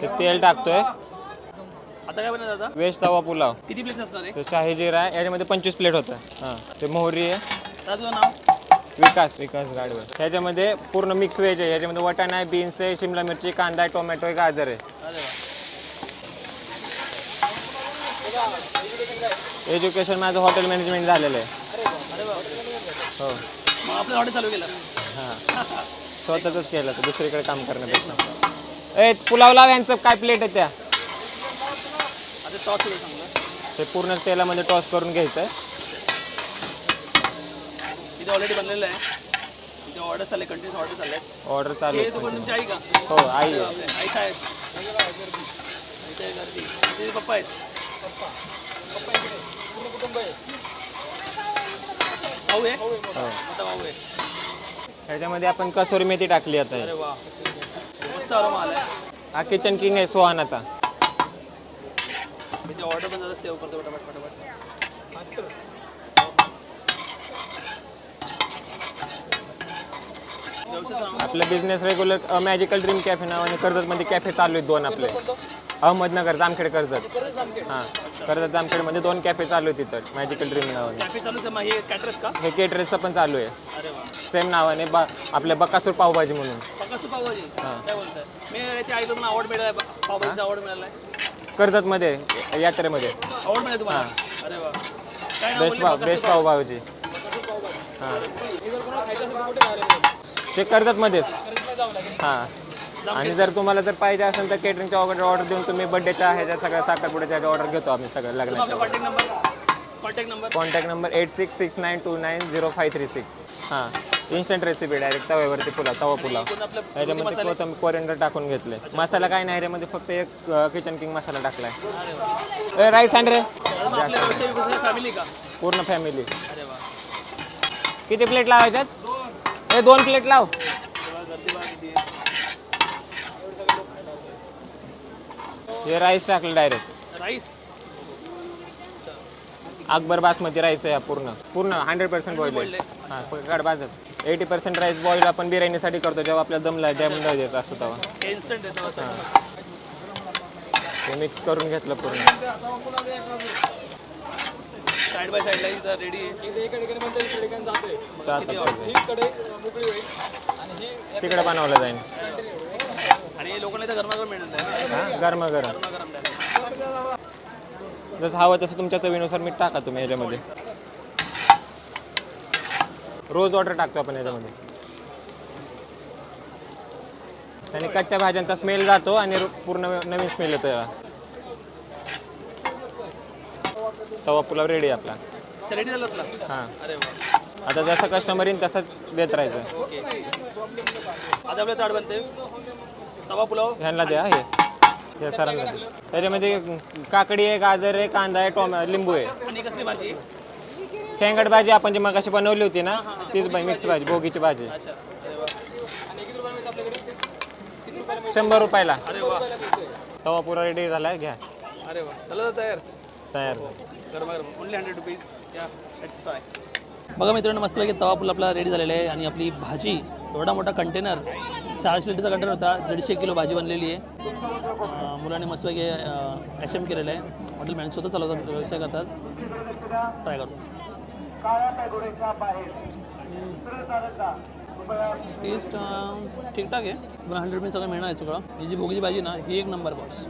ते तेल टाकतोय. आता काय दादा? वेज तवा पुलाव. किती प्लेट्स असणार आहे? तर शाही जिरा आहे याच्यामध्ये पंचवीस प्लेट होतं. हां ते मोहरी आहे. दादा तुझं नाव? विकास विकास गाडवे. ह्याच्यामध्ये पूर्ण मिक्स व्हेज आहे. याच्यामध्ये वटाणा आहे बीन्स आहे शिमला मिरची कांदा आहे टोमॅटो आहे गाजर आहे. अरे वा. एज्युकेशन माझं हॉटेल मॅनेजमेंट झालेलं आहे. अरे वा हो. मग आपलं हॉटेल चालू केलं. हां. स्वतःच केलं तर दुसरीकडे काम करण्यापेक्षा. ए पुलाव लाव यांचं काय प्लेट आहे त्या? आता टॉस ते पूर्ण तेलामध्ये टॉस करून घ्यायचं इथे ऑलरेडी बनलेलं आहे. इथे ऑर्डर चालले कंटिन्यूस ऑर्डर चालले ऑर्डर चालू आहे. तुमची आई का? हो आई आहे. आपले आई काय इथे गर्दी. इथे पप्पा आहेत. भाऊ आहे? हो. भाऊ आहे. ह्याच्यामध्ये आपण कसोरी मेथी टाकली आता. अरे वा. मस्त आराम आलाय हा किचन किंग आहे सोहानाचा. इथे ऑर्डर पण जरा सेव्ह करतो पटापट पटापट व्यवस्थित राहा. आपलं business regular magical dream cafe नावाने कर्जतमध्ये कॅफे चालू आहेत दोन आपले. अहमदनगर जामखेड कर्जत. हां कर्जत जामखेडमध्ये दोन कॅफे चालू आहेत तिथं मॅजिकल ड्रीम नावाने. कॅफे चालू आहे मग हे कॅटरस का? हे केटरेसचं पण चालू आहे. अरे वा. सेम नावाने बा आपल्या बकासूर पावभाजी म्हणून. पावभाजी? काय बोलताय? मी ते ऐकलं मला आवड पावभाजीचा आवड मिळालाय कर्जतमध्ये यात्रेमध्ये. आवड मिळाली तुम्हाला? अरे वा. काय नाव बेस्ट पाव बेस्ट पावभाजी. हां. ते कर्जतमध्येच. हां. आणि जर तुम्हाला जर पाहिजे असेल तर केटरिंगच्या ऑर्डर ऑर्डर देऊन तुम्ही बड्डेच्या ह्याच्या सगळ्या साखरपुड्याच्या ऑर्डर घेतो आम्ही सगळं आपला लग्नाच्या contact number contact number contact number eight six six nine two nine zero five three six हां. इन्स्टंट रेसिपी डायरेक्ट तव्यावरती पुलाव तवा पुलाव. त्याच्यामध्ये कोथंबीर कोरिंडर टाकून घेतले. मसाला काय नाही रे मध्ये फक्त एक किचन किंग मसाला टाकलाय. राईस अँड रे. पूर्ण फॅमिली किती प्लेट लावायच्यात? ए दोन प्लेट लाव. हे राईस टाकलं direct rice Akbar basmati rice आहे हा पूर्ण. पूर्ण हंड्रेड पर्सेंट बॉईल हां काढ बाजत एटी पर्सेंट राईस बॉईल आपण बिर्याणीसाठी करतो जेव्हा आपल्या दमला दम देत असतो तेव्हा. हे इन्स्टंट आहे तेव्हा ते मिक्स करून घेतलं पूर्ण. साईड बाय साईडला इथं रेडी आहे चालतं तिकडे बनवलं जाईल. आणि हे लोकांना इथं गरमागरम मिळणार आहे गरम गरम गरमागरम. जसं हवं तसं तुमच्या चवीनुसार मीठ टाका तुम्ही ह्याच्यामध्ये. रोज ऑर्डर टाकतो आपण ह्याच्यामध्ये आणि कच्च्या भाज्यांचा स्मेल जातो आणि पूर्ण नवीन स्मेल येतो तवा पुलाव रेडी आपला. रेडी झालं हां. आता जसं कस्टमर येईल तसंच देत राहायचं. ओके. आता आपलं ताट बनते तवा पुलाव. ह्यांना द्या हे. सरांना द्या. त्याच्यामध्ये काकडी आहे गाजर आहे कांदा आहे टोमॅ लिंबू आहे. आणि कसली भाजी? शेंगट भाजी आपण जी मगाशी बनवली होती ना तीच मिक्स भाजी भोगीची भाजी. शंभर रुपयाला. तवा पुरा रेडी झाला घ्या. अरे वा. झालं तयार. तयार. ओनली हंड्रेड रुपीज बघा मित्रांनो मस्तपैकी तवा फुल आपला रेडी झालेला आहे आणि आपली भाजी एवढा मोठा कंटेनर चारशे लिटरचा कंटेनर होता. दीडशे किलो भाजी बनलेली आहे. मुलांनी मस्तपैकी एच एम केलेलं आहे. हॉटेल मॅनेज स्वतः चालवतात व्यवसाय करतात. ट्राय करतो टेस्ट ठीकठाक आहे. तुम्हाला हंड्रेड रुपीज सगळं मिळणार आहे सगळं. ही जी भोगीची भाजी ना ही एक नंबर बॉस